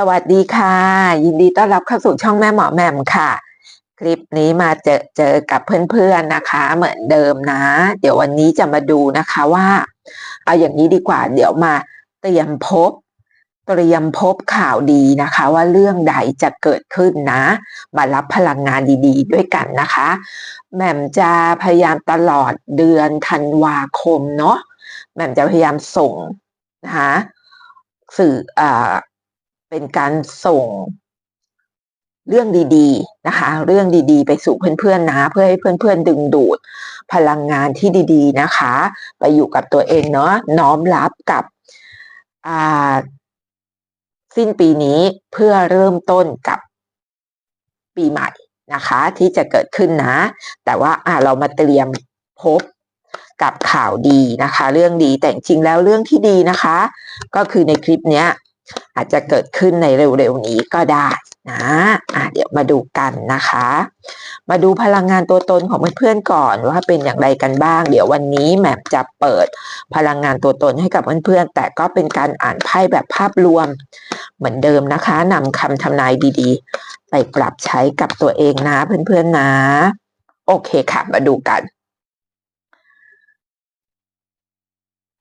สวัสดีค่ะ ยินดีต้อนรับเข้าสู่ช่องแม่หมอแหม่มค่ะ คลิปนี้มาเจอเจอกับเพื่อนๆนะคะ เหมือนเดิมนะ เดี๋ยววันนี้จะมาดูนะคะว่า เอาอย่างนี้ดีกว่า เดี๋ยวมาเตรียมพบ เตรียมพบข่าวดีนะคะ ว่าเรื่องใดจะเกิดขึ้นนะ มารับพลังงานดีๆ ด้วยกันนะคะแหม่มจะพยายามตลอดเดือนธันวาคมเนาะแหม่มจะพยายามส่งนะคะสื่ออ่า เป็นการส่งเรื่องดีๆนะคะ เรื่องดีๆ ไปสู่เพื่อนๆนะ เพื่อให้เพื่อนๆดึงดูดพลังงานที่ดีๆนะคะ ไปอยู่กับตัวเองเนาะน้อมรับกับอ่าสิ้นปีนี้เพื่อเริ่มต้นกับปีใหม่นะคะ ที่จะเกิดขึ้นนะ แต่ว่าอ่าเรามาเตรียมพบกับข่าวดีนะคะ เรื่องดีแต่จริงแล้วเรื่องที่ดีนะคะ ก็คือในคลิปเนี้ย อาจจะเกิดขึ้นในเร็วๆนี้ก็ได้นะะเดี๋ยวมาดูกันนะคะ มาดูพลังงานตัวตนของเพื่อนๆก่อนว่าเป็นอย่างไรกันบ้าง เดี๋ยววันนี้แหม่มจะเปิดพลังงานตัวตนให้กับเพื่อนๆ แต่ก็เป็นการอ่านไพ่แบบภาพรวม เหมือนเดิมนะคะนำคำทำนายดีๆ ไปปรับใช้กับตัวเองนะเพื่อนๆนะ โอเคค่ะ มาดูกัน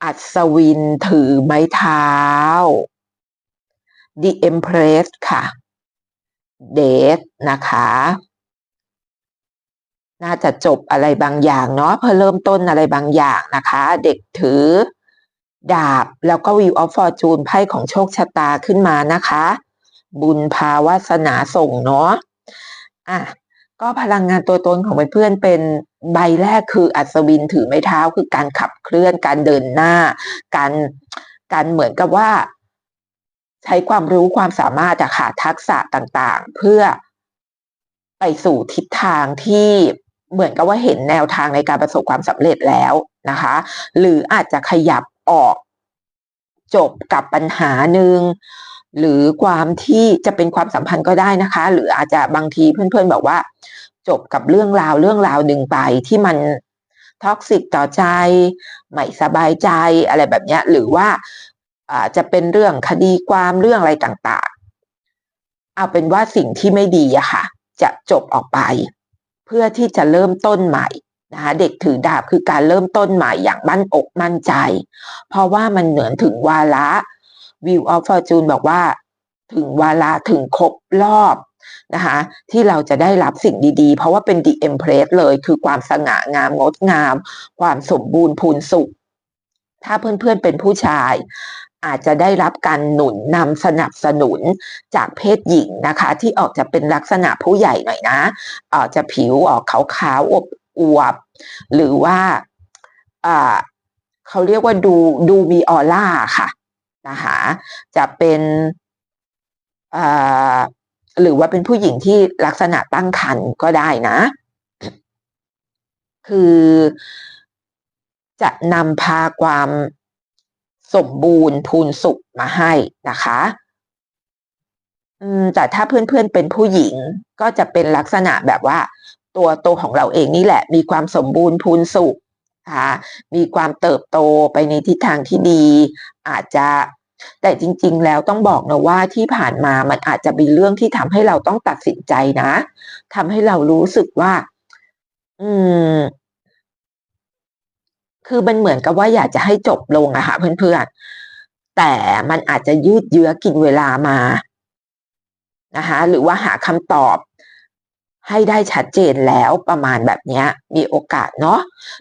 อัศวินถือไม้เท้า The Empress ค่ะเดทนะคะ น่าจะจบอะไรบางอย่างเนาะเพื่อเริ่มต้นอะไรบางอย่างนะคะ เด็กถือดาบแล้วก็ Wheel of Fortune ไพ่ของโชคชะตาขึ้นมานะคะ บุญภาวาสนาส่งเนาะอะก็พลังงานตัวตนของเพื่อนๆเป็นใบแรกคืออัศวินถือไม้เท้าคือการขับเคลื่อนการเดินหน้า การการเหมือนกับว่า ใช้ความรู้ความสามารถอะค่ะทักษะต่างๆ เพื่อไปสู่ทิศทางที่เหมือนกับว่าเห็นแนวทางในการประสบความสำเร็จแล้วนะคะ หรืออาจจะขยับออกจบกับปัญหาหนึ่งหรือความที่จะเป็นความสัมพันธ์ก็ได้นะคะ หรืออาจจะบางทีเพื่อนๆบอกว่า จบกับเรื่องราวเรื่องราวหนึ่งไปที่มันท็อกซิกต่อใจ ไม่สบายใจอะไรแบบนี้หรือว่า อาจจะเป็นเรื่องคดีความเรื่องอะไรต่างๆ เอาเป็นว่าสิ่งที่ไม่ดีอะค่ะ จะจบออกไป เพื่อที่จะเริ่มต้นใหม่นะคะเด็กถือดาบคือการเริ่มต้นใหม่อย่างมั่นอกมั่นใจ เพราะว่ามันเหนือนถึงวาระ View of Fortune บอกว่า ถึงวาระถึงครบรอบนะคะที่เราจะได้รับสิ่งดีๆ เพราะว่าเป็น The Empress เลย คือความสง่างามงดงาม ความสมบูรณ์พูนสุข ถ้าเพื่อนๆเป็นผู้ชาย อาจจะได้รับการหนุนนำสนับสนุนจากเพศหญิงนะคะ ที่ออกจะเป็นลักษณะผู้ใหญ่หน่อยนะออกจะผิวออกขาวๆอบอวบ หรือว่าเขาเรียกว่าดูดูมีออร่าค่ะนะคะจะเป็นหรือว่าเป็นผู้หญิงที่ลักษณะตั้งครรภ์ก็ได้นะ คือจะนำพาความ สมบูรณ์พูนสุขมาให้นะคะอืมแต่ถ้าเพื่อนๆเป็นผู้หญิงก็จะเป็นลักษณะแบบว่า ตัวตัวของเราเองนี่แหละ มีความสมบูรณ์พูนสุขค่ะมีความเติบโตไปในทิศทางที่ดี อาจจะแต่จริง ๆ แล้วต้องบอกนะว่าที่ผ่านมามันอาจจะเป็นเรื่องที่ทำให้เราต้องตัดสินใจนะทำให้เรารู้สึกว่า อืม คือมันเหมือนกับว่าอยากจะให้จบลงอะค่ะเพื่อนๆ แต่มันอาจจะยืดเยื้อกินเวลามานะคะหรือว่าหาคำตอบให้ได้ชัดเจนแล้วประมาณแบบนี้มีโอกาสเนาะ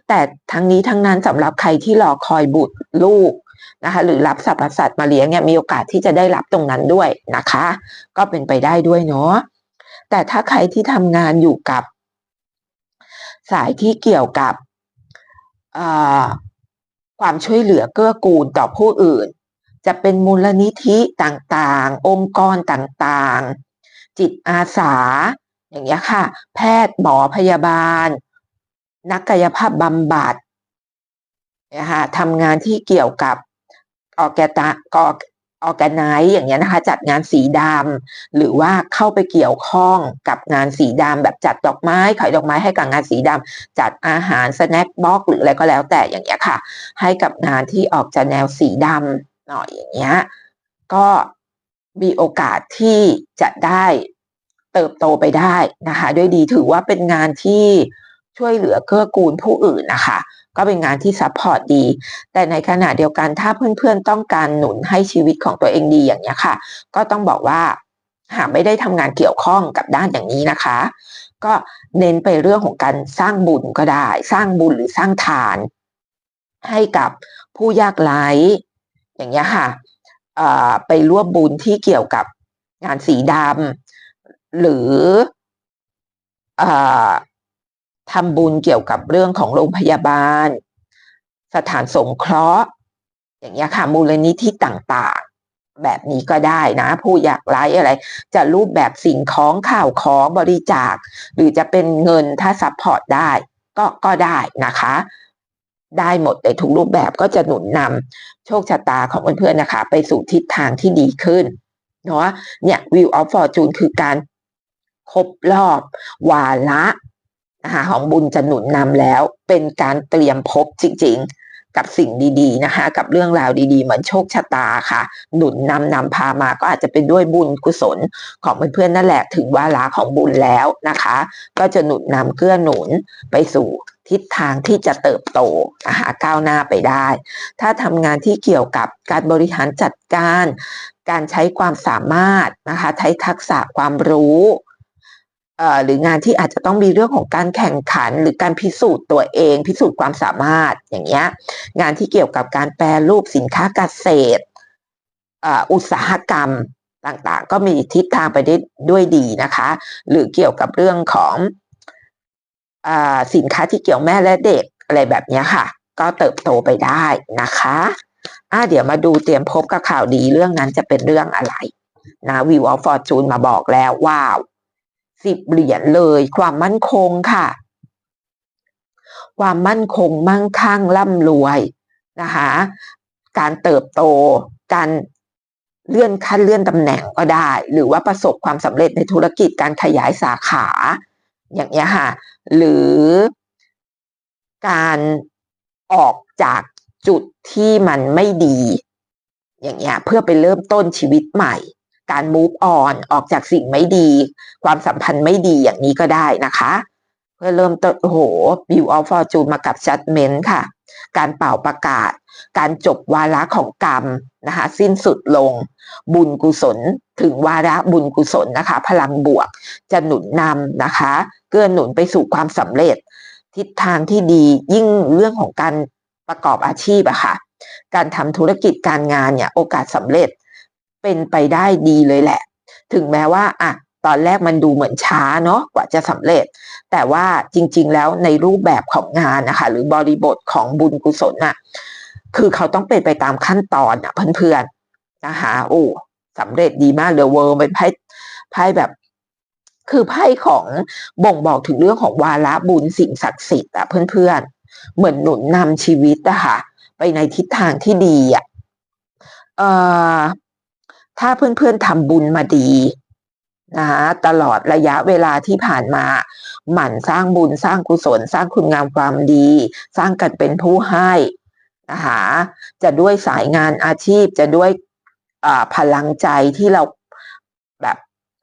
แต่ทั้งนี้ทั้งนั้นสำหรับใครที่รอคอยบุตรลูกนะคะหรือรับสรรพสัตว์มาเลี้ยงเนี่ยมีโอกาสที่จะได้รับตรงนั้นด้วยนะคะ ก็เป็นไปได้ด้วยเนาะแต่ถ้าใครที่ทำงานอยู่กับ สายที่เกี่ยวกับ ความช่วยเหลือเกื้อกูลต่อผู้อื่น จะเป็นมูลนิธิต่างๆ องค์กรต่างๆ จิตอาสา อย่างเงี้ยค่ะ แพทย์หมอพยาบาล นักกายภาพบำบัดนะคะทำงานที่เกี่ยวกับออแกตะกอ อแกไนอย่างเงี้ยนะคะ จัดงานสีดำหรือว่าเข้าไปเกี่ยวข้องกับงานสีดำแบบจัดดอกไม้ขายดอกไม้ให้กับงานสีดำจัดอาหารสแน็คบ็อกหรืออะไรก็แล้วแต่อย่างเงี้ยค่ะ ให้กับงานที่ออกจากแนวสีดำหน่อยอย่างเงี้ยก็มีโอกาสที่จะได้เติบโตไปได้นะคะ ด้วยดีถือว่าเป็นงานที่ช่วยเหลือเกื้อกูลผู้อื่นนะคะ ก็เป็นงานที่ซัพพอร์ตดี แต่ในขณะเดียวกันถ้าเพื่อนๆต้องการหนุนให้ชีวิตของตัวเองดีอย่างนี้ค่ะ ก็ต้องบอกว่าหากไม่ได้ทำงานเกี่ยวข้องกับด้านอย่างนี้นะคะ ก็เน้นไปเรื่องของการสร้างบุญก็ได้ สร้างบุญหรือสร้างทาน ให้กับผู้ยากไร้อย่างเงี้ยค่ะไปร่วมบุญที่เกี่ยวกับงานสีดำหรืออ ทำบุญเกี่ยวกับเรื่องของโรงพยาบาล สถานสงเคราะห์ อย่างเงี้ยค่ะมูลนิธิต่างๆ แบบนี้ก็ได้นะ ผู้อยากไร้อะไร จะรูปแบบสิ่งของข่าวของบริจาค หรือจะเป็นเงินถ้าซัพพอร์ตได้ก็ก็ได้นะคะ ได้หมดในทุกรูปแบบก็จะหนุนนำโชคชะตาของเพื่อนๆนะคะ ไปสู่ทิศทางที่ดีขึ้นเนาะเนี่ยวิวออฟฟอร์จูนคือการครบรอบวาระ นะคะของบุญจะหนุนนำแล้ว เป็นการเตรียมพบจริงๆ กับสิ่งดีๆนะคะ กับเรื่องราวดีๆ เหมือนโชคชะตาค่ะ หนุนนำนำพามาก็อาจจะเป็นด้วยบุญกุศลของเพื่อนๆนั่นแหละถึงวาระของบุญแล้วนะคะ ก็จะหนุนนำเกื้อหนุนไปสู่ทิศทางที่จะเติบโตนะคะก้าวหน้าไปได้ ถ้าทำงานที่เกี่ยวกับการบริหารจัดการ การใช้ความสามารถนะคะใช้ทักษะความรู้ หรืองานที่อาจจะต้องมีเรื่องของการแข่งขัน หรือการพิสูจน์ตัวเอง พิสูจน์ความสามารถอย่างเงี้ยงานที่เกี่ยวกับการแปลรูปสินค้าเกษตรอุตสาหกรรมต่างๆ ก็มีทิศทางไปได้ด้วยดีนะคะ หรือเกี่ยวกับเรื่องของอสินค้าที่เกี่ยวแม่และเด็กอะไรแบบนี้ค่ะ ก็เติบโตไปได้นะคะอ่าเดี๋ยวมาดูเตรียมพบกับข่าวดีเรื่องนั้นจะเป็นเรื่องอะไรนะวิวออฟฟอร์จูนมาบอกแล้วว้าว สิบเหรียญเลย ความมั่นคงค่ะ ความมั่นคงมั่งคั่งร่ำรวยนะคะการเติบโต การเลื่อนขั้นเลื่อนตำแหน่งก็ได้ หรือว่าประสบความสำเร็จในธุรกิจการขยายสาขา อย่างเงี้ยค่ะ หรือการออกจากจุดที่มันไม่ดี อย่างเงี้ยเพื่อไปเริ่มต้นชีวิตใหม่ การ move on ออกจากสิ่งไม่ดี ความสัมพันธ์ไม่ดีอย่างนี้ก็ได้นะคะ เพื่อเริ่มต้นโอ้โห view of fortune มากับ judgment ค่ะ การเป่าประกาศ การจบวาระของกรรมนะคะ สิ้นสุดลง บุญกุศลถึงวาระบุญกุศลนะคะ พลังบวกจะหนุนนำนะคะ เกื้อหนุนไปสู่ความสำเร็จ ทิศทางที่ดียิ่งเรื่องของการประกอบอาชีพอะค่ะ การทำธุรกิจการงานเนี่ยโอกาสสำเร็จ เป็นไปได้ดีเลยแหละ ถึงแม้ว่าอะตอนแรกมันดูเหมือนช้าเนาะกว่าจะสำเร็จ แต่ว่าจริง ๆ แล้วในรูปแบบของงานนะคะ หรือบริบทของบุญกุศลน่ะคือเขาต้องเป็นไปตามขั้นตอนอะเพื่อนๆนะคะโอ้สำเร็จดีมากเดอะเวิร์เป็นไพ่ไพ่แบบ คือไพ่ของบ่งบอกถึงเรื่องของวาระบุญสิ่งศักดิ์สิทธิ์อะเพื่อนๆ เหมือนหนุนนำชีวิตอะค่ะไปในทิศทางที่ดีอะเอ่อ ถ้าเพื่อนๆทำบุญมาดีนะตลอดระยะเวลาที่ผ่านมา หมั่นสร้างบุญสร้างกุศล สร้างคุณงามความดี สร้างกันเป็นผู้ให้นะคะจะด้วยสายงานอาชีพจะด้วยพลังใจที่เราแบบ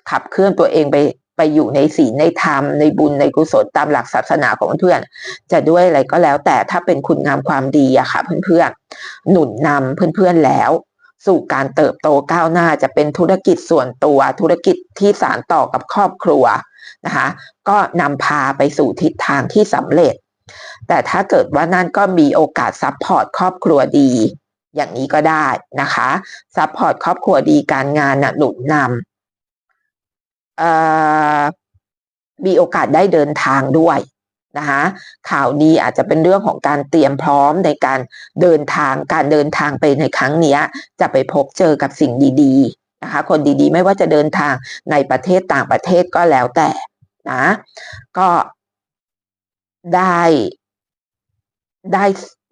ขับเคลื่อนตัวเองไปไปอยู่ในศีลในธรรมในบุญในกุศลตามหลักศาสนาของเพื่อน จะด้วยอะไรก็แล้วแต่ถ้าเป็นคุณงามความดีอะค่ะเพื่อนๆหนุนนำเพื่อนๆแล้ว สู่การเติบโตก้าวหน้าจะเป็นธุรกิจส่วนตัว ธุรกิจที่สานต่อกับครอบครัวนะคะก็นำพาไปสู่ทิศทางที่สำเร็จ แต่ถ้าเกิดว่านั่นก็มีโอกาสซัพพอร์ตครอบครัวดี อย่างนี้ก็ได้นะคะซัพพอร์ตครอบครัวดีการงานหนุนนำมีโอกาสได้เดินทางด้วย นะคะข่าวดีอาจจะเป็นเรื่องของการเตรียมพร้อมในการเดินทางการเดินทางไปในครั้งนี้จะไปพบเจอกับสิ่งดีๆนะคะคนดีๆ ไม่ว่าจะเดินทางในประเทศต่างประเทศก็แล้วแต่นะก็ได้ได้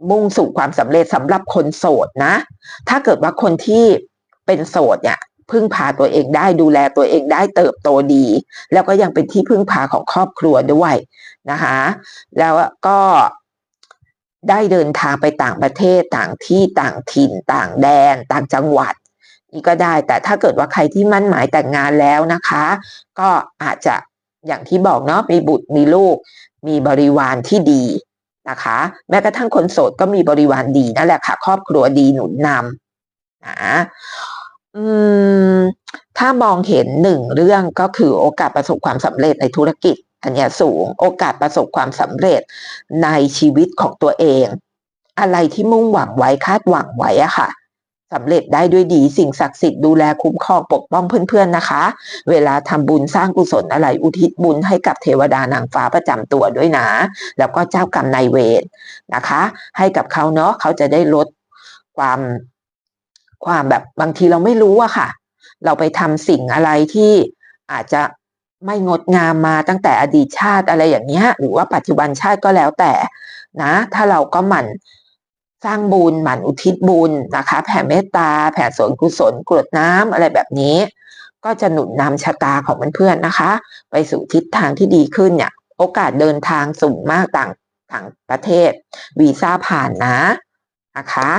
มุ่งสู่ความสำเร็จสำหรับคนโสดนะ ถ้าเกิดว่าคนที่เป็นโสดเนี่ย พึ่งพาตัวเองได้ดูแลตัวเองได้เติบโตดี แล้วก็ยังเป็นที่พึ่งพาของครอบครัวด้วยนะคะแล้วก็ได้เดินทางไปต่างประเทศต่างที่ต่างถิ่น ต่างแดน ต่างจังหวัด นี่ก็ได้แต่ถ้าเกิดว่าใครที่มั่นหมายแต่งงานแล้วนะคะ ก็อาจจะอย่างที่บอกเนาะมีบุตรมีลูก มีบริวารที่ดีนะคะ แม้กระทั่งคนโสดก็มีบริวารดีนั่นแหละค่ะ ครอบครัวดีหนุนนำนะ อืมถ้ามองเห็นหนึ่งเรื่องก็คือโอกาสประสบความสำเร็จในธุรกิจ อันนี้สูงโอกาสประสบความสำเร็จในชีวิตของตัวเอง อะไรที่มุ่งหวังไว้คาดหวังไว้อะค่ะสำเร็จได้ด้วยดีสิ่งศักดิ์สิทธิ์ดูแลคุ้มครองปกป้องเพื่อนๆนะคะ เวลาทำบุญสร้างกุศลอะไรอุทิศบุญให้กับเทวดานางฟ้าประจำตัวด้วยนะ แล้วก็เจ้ากรรมนายเวรนะคะ ให้กับเขาเนาะเขาจะได้ลดความ ความแบบบางทีเราไม่รู้อะค่ะ เราไปทำสิ่งอะไรที่อาจจะไม่งดงามมาตั้งแต่อดีตชาติอะไรอย่างเงี้ย หรือว่าปัจจุบันชาติก็แล้วแต่นะ ถ้าเราก็หมั่นสร้างบุญหมั่นอุทิศบุญนะคะ แผ่เมตตา แผ่ส่วนกุศลกรวดน้ำอะไรแบบนี้ ก็จะหนุนนำชะตาของเพื่อนๆนะคะ ไปสู่ทิศทางที่ดีขึ้นเนี่ย โอกาสเดินทางสูงมากต่างต่างประเทศ วีซ่าผ่านนะนะคะ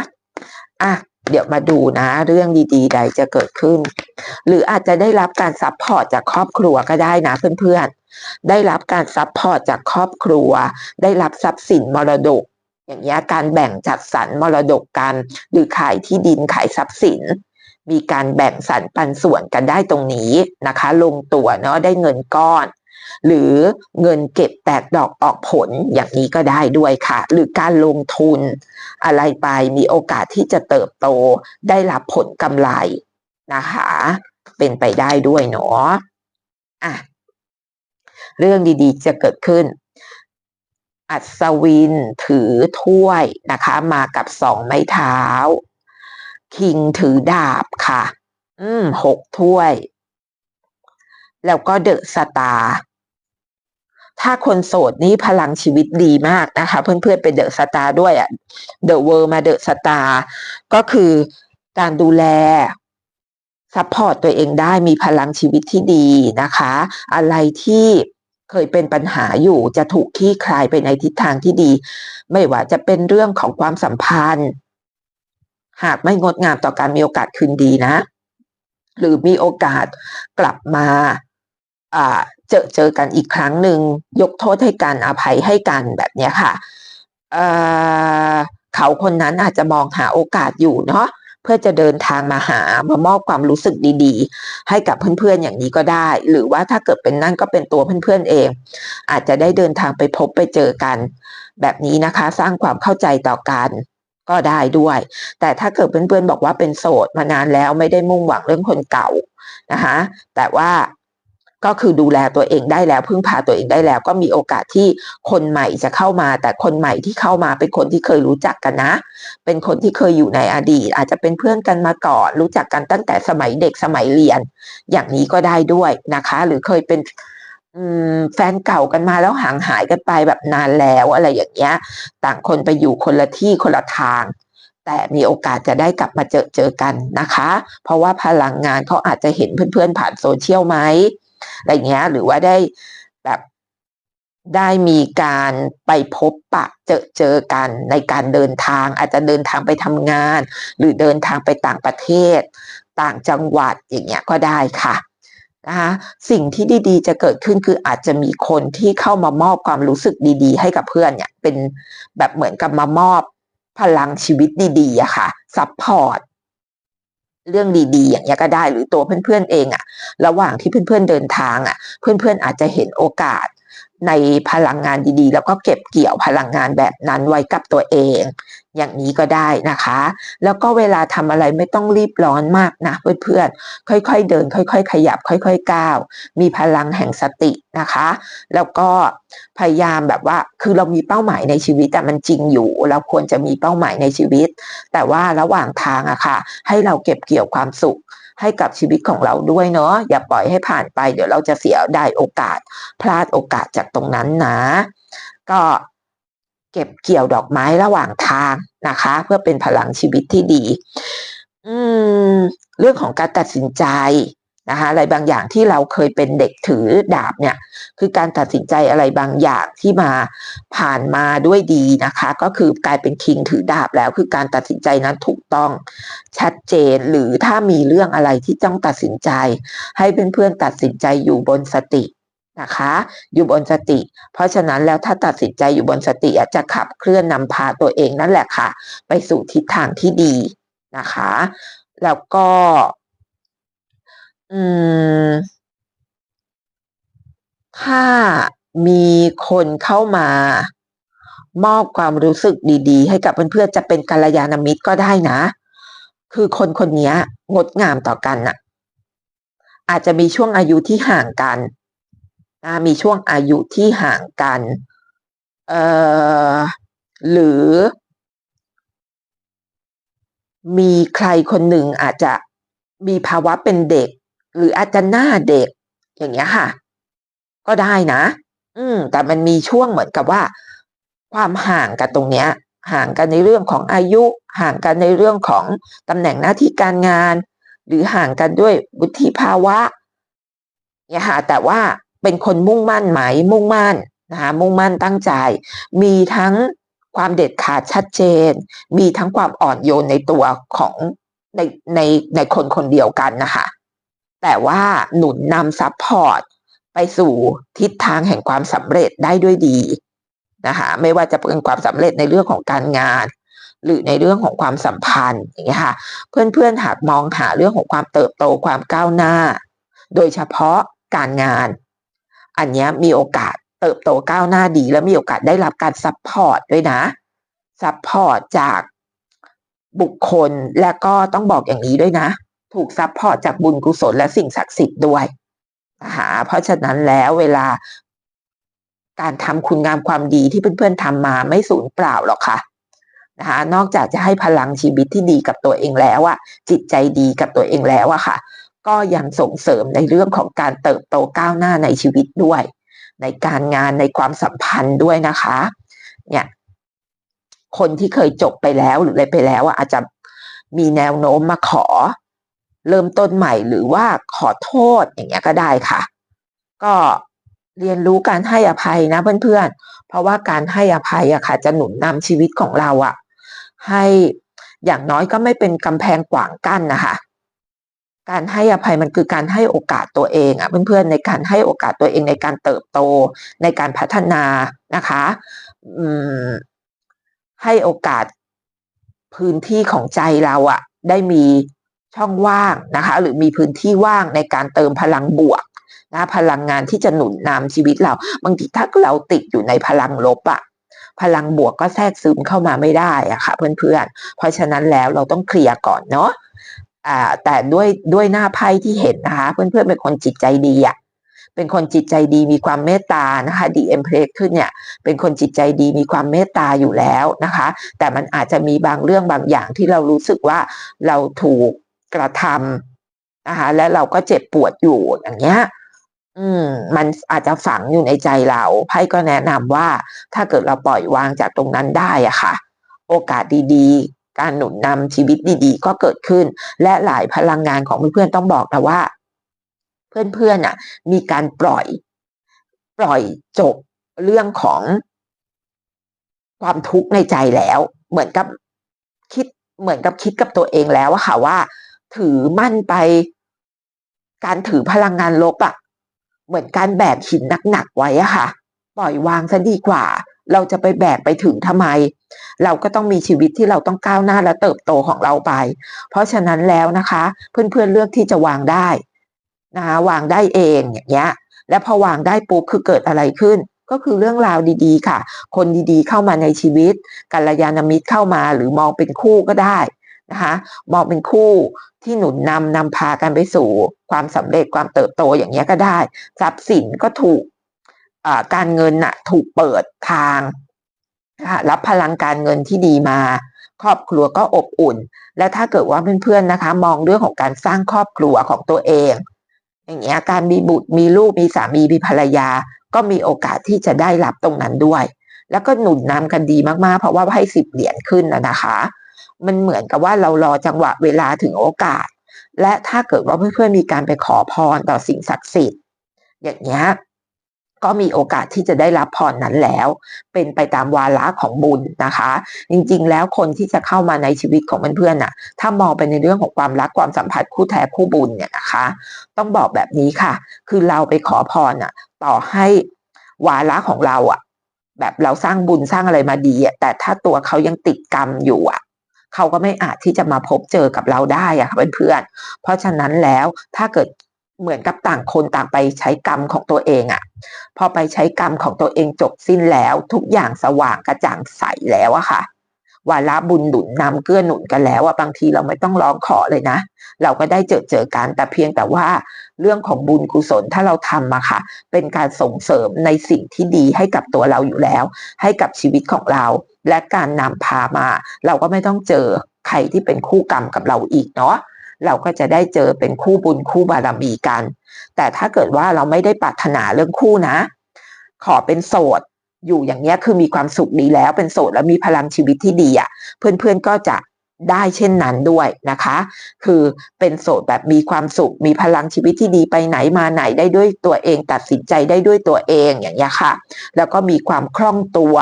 อะ เดี๋ยวมาดูนะ เรื่องดีๆ ใดจะเกิดขึ้น หรืออาจจะได้รับการซัพพอร์ตจากครอบครัวก็ได้นะเพื่อนๆ ได้รับการซัพพอร์ตจากครอบครัว ได้รับทรัพย์สินมรดก อย่างเงี้ยการแบ่งจัดสรรมรดกกันหรือขายที่ดินขายทรัพย์สิน มีการแบ่งสรรปันส่วนกันได้ตรงนี้นะคะ ลงตัวเนาะได้เงินก้อน หรือเงินเก็บแตกดอกออกผลอย่างนี้ก็ได้ด้วยค่ะ หรือการลงทุน อะไรไปมีโอกาสที่จะเติบโตได้รับผลกำไรนะคะ เป็นไปได้ด้วยเนาะอะเรื่องดีๆ จะเกิดขึ้น อัศวินถือถ้วยนะคะ มากับสองไม้เท้า คิงถือดาบค่ะ อืมหกถ้วย แล้วก็เดอะสตาร์ ถ้าคนโสดนี่พลังชีวิตดีมากนะคะ เพื่อนๆเป็นเดอะสตาร์ด้วยอะ่ะเดอะเวิร์มาเดอะสตาร์ก็คือการดูแลซัพพอร์ตตัวเองได้มีพลังชีวิตที่ดีนะคะ อะไรที่เคยเป็นปัญหาอยู่จะถูกคลี่คลายไปในทิศทางที่ดี ไม่ว่าจะเป็นเรื่องของความสัมพันธ์ หากไม่งดงามต่อการมีโอกาสคืนดีนะ หรือมีโอกาสกลับมา เจอเจอกันอีกครั้งหนึ่งยกโทษให้กันอภัยให้กันแบบนี้ค่ะเเขาคนนั้นอาจจะมองหาโอกาสอยู่เนาะเพื่อจะเดินทางมาหามามอบความรู้สึกดีๆ ให้กับเพื่อนๆอย่างนี้ก็ได้ หรือว่าถ้าเกิดเป็นนั่นก็เป็นตัวเพื่อนๆเอง อาจจะได้เดินทางไปพบไปเจอกัน แบบนี้นะคะสร้างความเข้าใจต่อกันก็ได้ด้วย แต่ถ้าเกิดเพื่อนๆบอกว่าเป็นโสดมานานแล้วไม่ได้มุ่งหวังเรื่องคนเก่านะคะแต่ว่า ก็คือดูแลตัวเองได้แล้ว พึ่งพาตัวเองได้แล้ว ก็มีโอกาสที่คนใหม่จะเข้ามา แต่คนใหม่ที่เข้ามาเป็นคนที่เคยรู้จักกันนะ เป็นคนที่เคยอยู่ในอดีต อาจจะเป็นเพื่อนกันมาก่อน รู้จักกันตั้งแต่สมัยเด็กสมัยเรียน อย่างนี้ก็ได้ด้วยนะคะ หรือเคยเป็นแฟนเก่ากันมาแล้วห่างหายกันไปแบบนานแล้วอะไรอย่างเงี้ย ต่างคนไปอยู่คนละที่คนละทางแต่มีโอกาสจะได้กลับมาเจอเจอกันนะคะ เพราะว่าพลังงานเขาอาจจะเห็นเพื่อนๆผ่านโซเชียลไหม อะไรเงี้ยหรือว่าได้แบบได้มีการไปพบปะเจอเจอกันในการเดินทาง อาจจะเดินทางไปทำงาน หรือเดินทางไปต่างประเทศ ต่างจังหวัดอย่างเงี้ยก็ได้ค่ะนะคะสิ่งที่ดีๆ จะเกิดขึ้นคืออาจจะมีคนที่เข้ามามอบความรู้สึกดีๆ ให้กับเพื่อนเนี่ยเป็นแบบเหมือนกับมามอบพลังชีวิตดีๆอะค่ะซัพพอร์ต เรื่องดีๆอย่างนี้ก็ได้หรือตัวเพื่อนๆเองอะระหว่างที่เพื่อนๆเดินทางอะเพื่อนๆอาจจะเห็นโอกาสในพลังงานดีๆ แล้วก็เก็บเกี่ยวพลังงานแบบนั้นไว้กับตัวเอง อย่างนี้ก็ได้นะคะ แล้วก็เวลาทำอะไรไม่ต้องรีบร้อนมากนะเพื่อนๆ ค่อยๆเดิน ค่อย ๆ ขยับ ค่อย ๆ ก้าว มีพลังแห่งสตินะคะ แล้วก็พยายามแบบว่า คือเรามีเป้าหมายในชีวิตแต่มันจริงอยู่ เราควรจะมีเป้าหมายในชีวิต แต่ว่าระหว่างทางอะค่ะ ให้เราเก็บเกี่ยวความสุขให้กับชีวิตของเราด้วยเนาะ อย่าปล่อยให้ผ่านไป เดี๋ยวเราจะเสียได้โอกาส พลาดโอกาสจากตรงนั้นนะ ก็ เก็บเกี่ยวดอกไม้ระหว่างทางนะคะ เพื่อเป็นพลังชีวิตที่ดี อืม เรื่องของการตัดสินใจนะคะ อะไรบางอย่างที่เราเคยเป็นเด็กถือดาบเนี่ย คือการตัดสินใจอะไรบางอย่างที่มาผ่านมาด้วยดีนะคะ ก็คือกลายเป็นคิงถือดาบแล้ว คือการตัดสินใจนั้นถูกต้องชัดเจนหรือถ้ามีเรื่องอะไรที่ต้องตัดสินใจ ให้เพื่อนๆตัดสินใจอยู่บนสติ นะคะ อยู่บนสติ เพราะฉะนั้นแล้วถ้าตัดสินใจอยู่บนสติจจะขับเคลื่อนนำพาตัวเองนั่นแหละค่ะ ไปสู่ทิศทางที่ดีนะคะ แล้วก็ อืม ถ้ามีคนเข้ามามอบความรู้สึกดีๆ ให้กับเพื่อนๆจะเป็นกัลยาณมิตรก็ได้นะ คือคนคนนี้งดงามต่อกันน่ะ อาจจะมีช่วงอายุที่ห่างกัน นะมีช่วงอายุที่ห่างกันเอ่อหรือมีใครคนหนึ่งอาจจะมีภาวะเป็นเด็ก หรืออาจจะหน้าเด็ก อย่างเงี้ยค่ะ ก็ได้นะ อืม แต่มันมีช่วงเหมือนกับว่า ความห่างกันตรงเนี้ย ห่างกันในเรื่องของอายุ ห่างกันในเรื่องของตำแหน่งหน้าที่การงาน หรือห่างกันด้วยวุฒิภาวะเนี่ยค่ะแต่ว่า เป็นคนมุ่งมั่นไหมมุ่งมั่นนะคะมุ่งมั่นตั้งใจ มีทั้งความเด็ดขาดชัดเจน มีทั้งความอ่อนโยนในตัวของในในในคนคนเดียวกันนะคะแต่ว่าหนุนนำซัพพอร์ตไปสู่ทิศทางแห่งความสำเร็จได้ด้วยดีนะคะไม่ว่าจะเป็นความสำเร็จในเรื่องของการงาน หรือในเรื่องของความสัมพันธ์อย่างเงี้ยค่ะเพื่อนๆหากมองหาเรื่องของความเติบโตความก้าวหน้า โดยเฉพาะการงาน อันนี้มีโอกาสเติบโตก้าวหน้าดี และมีโอกาสได้รับการซัพพอร์ตด้วยนะซัพพอร์ตจากบุคคลและก็ต้องบอกอย่างนี้ด้วยนะ ถูกซัพพอร์ตจากบุญกุศลและสิ่งศักดิ์สิทธิ์ด้วยนะคะเพราะฉะนั้นแล้วเวลาการทำคุณงามความดีที่เพื่อนๆทำมาไม่สูญเปล่าหรอกค่ะนะคะนอกจากจะให้พลังชีวิตที่ดีกับตัวเองแล้วอะจิตใจดีกับตัวเองแล้วอะค่ะ ก็ยังส่งเสริมในเรื่องของการเติบโตก้าวหน้าในชีวิตด้วย ในการงานในความสัมพันธ์ด้วยนะคะ เนี่ยคนที่เคยจบไปแล้วหรืออะไรไปแล้วอะอาจจะมีแนวโน้มมาขอ เริ่มต้นใหม่หรือว่าขอโทษอย่างเงี้ยก็ได้ค่ะ ก็เรียนรู้การให้อภัยนะเพื่อนๆ เพราะว่าการให้อภัยอะค่ะ จะหนุนนำชีวิตของเราอะให้อย่างน้อยก็ไม่เป็นกำแพงขวางกั้นนะคะ การให้อภัยมันคือการให้โอกาสตัวเองอะเพื่อนๆในการให้โอกาสตัวเองในการเติบโตในการพัฒนานะคะให้โอกาสพื้นที่ของใจเราอะได้มีช่องว่างนะคะ หรือมีพื้นที่ว่างในการเติมพลังบวกนะพลังงานที่จะหนุนนำชีวิตเรา บางทีถ้าเราติดอยู่ในพลังลบอะพลังบวกก็แทรกซึมเข้ามาไม่ได้อะค่ะเพื่อนๆ เพราะฉะนั้นแล้วเราต้องเคลียร์ก่อนเนาะ อ่าแต่ด้วยด้วยหน้าไพ่ที่เห็นนะคะ เพื่อนๆเป็นคนจิตใจดีอะเป็นคนจิตใจดีมีความเมตตานะคะดีเอ็มเพลขึ้นเนี่ยเป็นคนจิตใจดีมีความเมตตาอยู่แล้วนะคะ แต่มันอาจจะมีบางเรื่องบางอย่างที่เรารู้สึกว่าเราถูกกระทำนะคะและเราก็เจ็บปวดอยู่อย่างเงี้ยอืมมันอาจจะฝังอยู่ในใจเราไพ่ก็แนะนำว่าถ้าเกิดเราปล่อยวางจากตรงนั้นได้อะค่ะ โอกาสดีๆ การหนุนนำชีวิตดีๆ ก็เกิดขึ้น และหลายพลังงานของเพื่อนๆต้องบอกนะว่า เพื่อนๆอะ มีการปล่อย ปล่อยจบเรื่องของความทุกข์ในใจแล้ว เหมือนกับคิดเหมือนกับคิดกับตัวเองแล้วค่ะว่า ถือมั่นไป การถือพลังงานลบอะ เหมือนการแบกหินหนักๆไว้อะค่ะ ปล่อยวางซะดีกว่า เราจะไปแบกไปถึงทำไม เราก็ต้องมีชีวิตที่เราต้องก้าวหน้าและเติบโตของเราไป เพราะฉะนั้นแล้วนะคะ เพื่อนๆเลือกที่จะวางได้นะคะวางได้เองอย่างเงี้ยและพอวางได้ปุ๊บคือเกิดอะไรขึ้น ก็คือเรื่องราวดีๆ ค่ะ คนดีๆเข้ามาในชีวิตกัลยาณมิตรเข้ามาหรือมองเป็นคู่ก็ได้นะคะมองเป็นคู่ที่หนุนนำนำพากันไปสู่ ความสำเร็จความเติบโตอย่างเงี้ยก็ได้ ทรัพย์สินก็ถูก การเงินน่ะถูกเปิดทาง รับพลังการเงินที่ดีมา ครอบครัวก็อบอุ่น และถ้าเกิดว่าเพื่อนๆนะคะ มองเรื่องของการสร้างครอบครัวของตัวเอง อย่างเงี้ยการมีบุตรมีลูกมีสามีมีภรรยา ก็มีโอกาสที่จะได้รับตรงนั้นด้วย แล้วก็หนุนนำกันดีมากๆ เพราะว่าให้สิบเหรียญขึ้นนะคะ มันเหมือนกับว่าเรารอจังหวะเวลาถึงโอกาส และถ้าเกิดว่าเพื่อนๆมีการไปขอพรต่อสิ่งศักดิ์สิทธิ์อย่างเงี้ย ก็มีโอกาสที่จะได้รับพรนั้นแล้ว เป็นไปตามวาระของบุญนะคะ จริงๆ แล้วคนที่จะเข้ามาในชีวิตของเพื่อนๆน่ะ ถ้ามองไปในเรื่องของความรักความสัมพันธ์คู่แท้คู่บุญเนี่ยนะคะ ต้องบอกแบบนี้ค่ะ คือเราไปขอพรน่ะ ต่อให้วาระของเราอะ แบบเราสร้างบุญสร้างอะไรมาดีอะแต่ถ้าตัวเขายังติดกรรมอยู่อะเขาก็ไม่อาจที่จะมาพบเจอกับเราได้อะค่ะเพื่อนๆเพราะฉะนั้นแล้วถ้าเกิด เหมือนกับต่างคนต่างไปใช้กรรมของตัวเองอะ่ะพอไปใช้กรรมของตัวเองจบสิ้นแล้วทุกอย่างสว่างกระจ่างใสแล้วอะค่ะวาระบุญหนุนนำเกื้อหนุนกันแล้วอะบางทีเราไม่ต้องร้องขอเลยนะ เราก็ได้เจอเจอกันแต่เพียงแต่ว่าเรื่องของบุญกุศลถ้าเราทำมาค่ะ เป็นการส่งเสริมในสิ่งที่ดีให้กับตัวเราอยู่แล้ว ให้กับชีวิตของเรา และการนำพามา เราก็ไม่ต้องเจอใครที่เป็นคู่กรรมกับเราอีกเนาะ เราก็จะได้เจอเป็นคู่บุญคู่บารมีกัน แต่ถ้าเกิดว่าเราไม่ได้ปรารถนาเรื่องคู่นะ ขอเป็นโสดอยู่อย่างเงี้ยคือมีความสุขดีแล้วเป็นโสดแล้วมีพลังชีวิตที่ดีอะ่ะ เพื่อนๆก็จะได้เช่นนั้นด้วยนะคะ คือเป็นโสดแบบมีความสุข มีพลังชีวิตที่ดีไปไหนมาไหนได้ด้วยตัวเอง ตัดสินใจได้ด้วยตัวเองอย่างเงี้ยค่ะ แล้วก็มีความคล่องตัว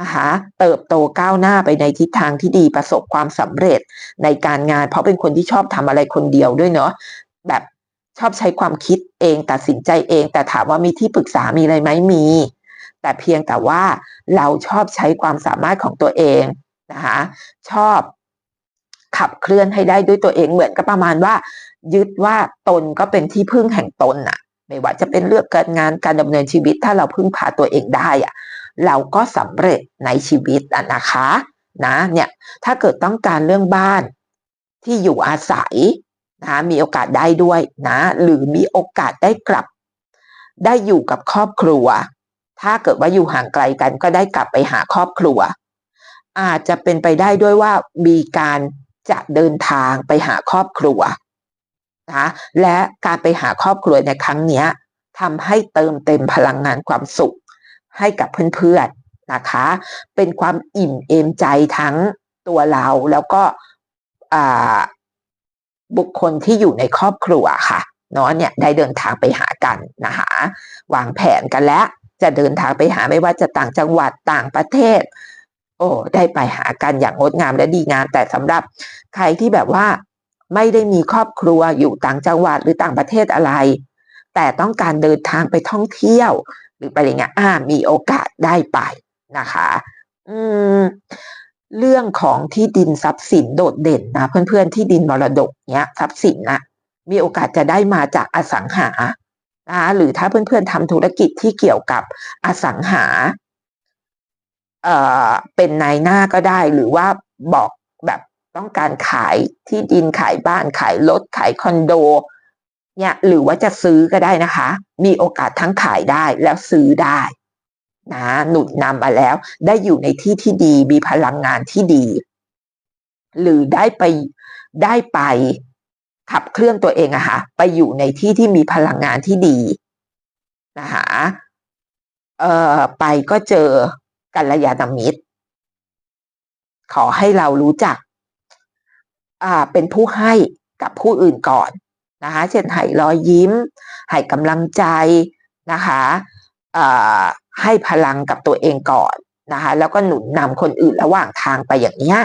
นะคะเติบโตก้าวหน้าไปในทิศทางที่ดีประสบความสำเร็จในการงาน เพราะเป็นคนที่ชอบทำอะไรคนเดียวด้วยเนาะแบบชอบใช้ความคิดเองตัดสินใจเอง แต่ถามว่ามีที่ปรึกษามีอะไรไหมมี แต่เพียงแต่ว่าเราชอบใช้ความสามารถของตัวเองนะคะชอบขับเคลื่อนให้ได้ด้วยตัวเองเหมือนกับประมาณว่า ยึดว่าตนก็เป็นที่พึ่งแห่งตนน่ะ ไม่ว่าจะเป็นเรื่องการงานการดำเนินชีวิต ถ้าเราพึ่งพาตัวเองได้อะ เราก็สำเร็จในชีวิตอะนะคะนะเนี่ยถ้าเกิดต้องการเรื่องบ้านที่อยู่อาศัยนะมีโอกาสได้ด้วยนะหรือมีโอกาสได้กลับ ได้อยู่กับครอบครัว ถ้าเกิดว่าอยู่ห่างไกลกันก็ได้กลับไปหาครอบครัว อาจจะเป็นไปได้ด้วยว่ามีการจะเดินทางไปหาครอบครัวนะและการไปหาครอบครัวในครั้งนี้ทำให้เติมเต็มพลังงานความสุข ให้กับเพื่อนๆนะคะ เป็นความอิ่มเอมใจทั้งตัวเราแล้วก็บุคคลที่อยู่ในครอบครัวค่ะเนาะเนี่ยได้เดินทางไปหากันนะคะวางแผนกันแล้ว จะเดินทางไปหาไม่ว่าจะต่างจังหวัดต่างประเทศ โอ้ได้ไปหากันอย่างงดงามและดีงาม แต่สำหรับใครที่แบบว่าไม่ได้มีครอบครัวอยู่ต่างจังหวัดหรือต่างประเทศอะไร แต่ต้องการเดินทางไปท่องเที่ยว หรือไปอะไรเงี้ยอ่ามีโอกาสได้ไปนะคะ อืมเรื่องของที่ดินทรัพย์สินโดดเด่นนะเพื่อนๆที่ดินมรดกเนี้ยทรัพย์สินนะมีโอกาสจะได้มาจากอสังหานะหรือถ้าเพื่อนๆทำธุรกิจที่เกี่ยวกับอสังหาเอ่อเป็นนายหน้าก็ได้หรือว่าบอกแบบต้องการขายที่ดินขายบ้านขายรถขายคอนโด เนี่ยหรือว่าจะซื้อก็ได้นะคะ มีโอกาสทั้งขายได้แล้วซื้อได้นะหนุนนำมาแล้ว ได้อยู่ในที่ที่ดีมีพลังงานที่ดี หรือได้ไปได้ไปขับเคลื่อนตัวเองอะค่ะไปอยู่ในที่ที่มีพลังงานที่ดีนะคะเอ่อไปก็เจอกัลยาณมิตร ขอให้เรารู้จัก อ่าเป็นผู้ให้กับผู้อื่นก่อน นะคะเช่นให้รอยยิ้ม ให้กำลังใจนะคะให้พลังกับตัวเองก่อนนะคะแล้วก็หนุนนำคนอื่นระหว่างทางไปอย่างเนี้ย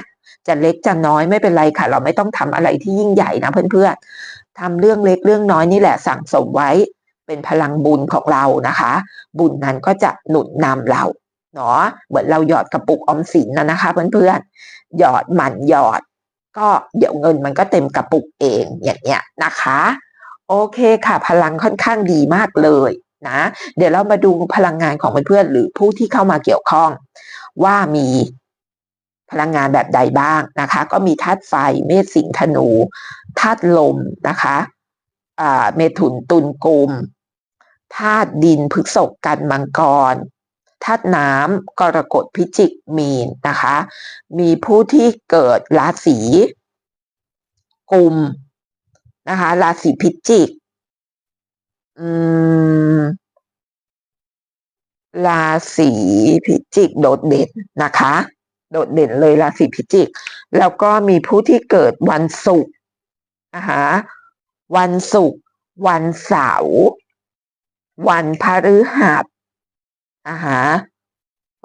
จะเล็กจะน้อยไม่เป็นไรค่ะ เราไม่ต้องทำอะไรที่ยิ่งใหญ่นะเพื่อนๆทำเรื่องเล็กเรื่องน้อยนี่แหละสั่งสมไว้เป็นพลังบุญของเรานะคะ บุญนั้นก็จะหนุนนำเราเนาะเหมือนเราหยอดกระปุกออมสินนะนะคะ เพื่อนๆหยอดหมันหยอด ก็เดี๋ยวเงินมันก็เต็มกระปุกเองอย่างเงี้ยนะคะ โอเคค่ะ พลังค่อนข้างดีมากเลยนะเดี๋ยวเรามาดูพลังงานของเพื่อนๆหรือผู้ที่เข้ามาเกี่ยวข้อง ว่ามีพลังงานแบบใดบ้างนะคะ ก็มีธาตุไฟเมษสิงธนูธาตุลมนะคะอ่าเมถุนตุลกุมธาตุดินพฤกษกกันมังกร ธาตุน้ำกรกฎพิจิกมีนนะคะ มีผู้ที่เกิดราศีกุมนะคะราศีพิจิกอืมราศีพิจิกโดดเด่นนะคะ โดดเด่นเลยราศีพิจิก แล้วก็มีผู้ที่เกิดวันศุกร์อ่าฮะวันศุกร์วันเสาร์วันพฤหัส อ่าฮะ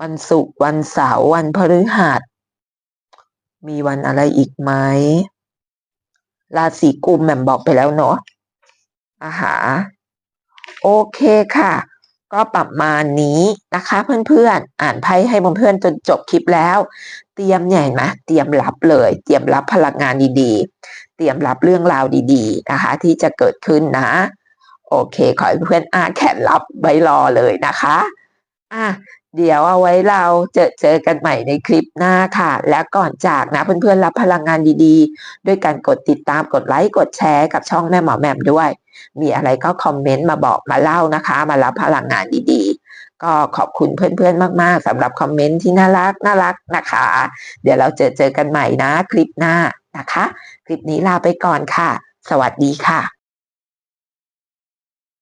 วันศุกร์วันเสาร์วันพฤหัสมีวันอะไรอีกไหมราศีกุมแหม่มบอกไปแล้วเนาะอ่าฮะโอเคค่ะ ก็ประมาณนี้นะคะเพื่อนๆ อ่านไพ่ให้เพื่อนๆจนจบคลิปแล้ว เตรียมใหญ่ไหมเตรียมรับเลย เตรียมรับพลังงานดีๆ เตรียมรับเรื่องราวดีๆนะคะ ที่จะเกิดขึ้นนะ โอเค ขอให้เพื่อนอ่านแขนรับไว้รอเลยนะคะ อะเดี๋ยวเอาไว้เราเจอเจอกันใหม่ในคลิปหน้าค่ะ และก่อนจากนะเพื่อนๆรับพลังงานดีๆ ด้วยการกดติดตามกดไลค์กดแชร์กับช่องแม่หมอแหม่มด้วย มีอะไรก็คอมเมนต์มาบอกมาเล่านะคะ มารับพลังงานดีๆ ก็ขอบคุณเพื่อนๆมากๆสำหรับคอมเมนต์ที่น่ารักน่ารักนะคะ เดี๋ยวเราเจอเจอกันใหม่นะคลิปหน้านะคะ คลิปนี้ลาไปก่อนค่ะ สวัสดีค่ะ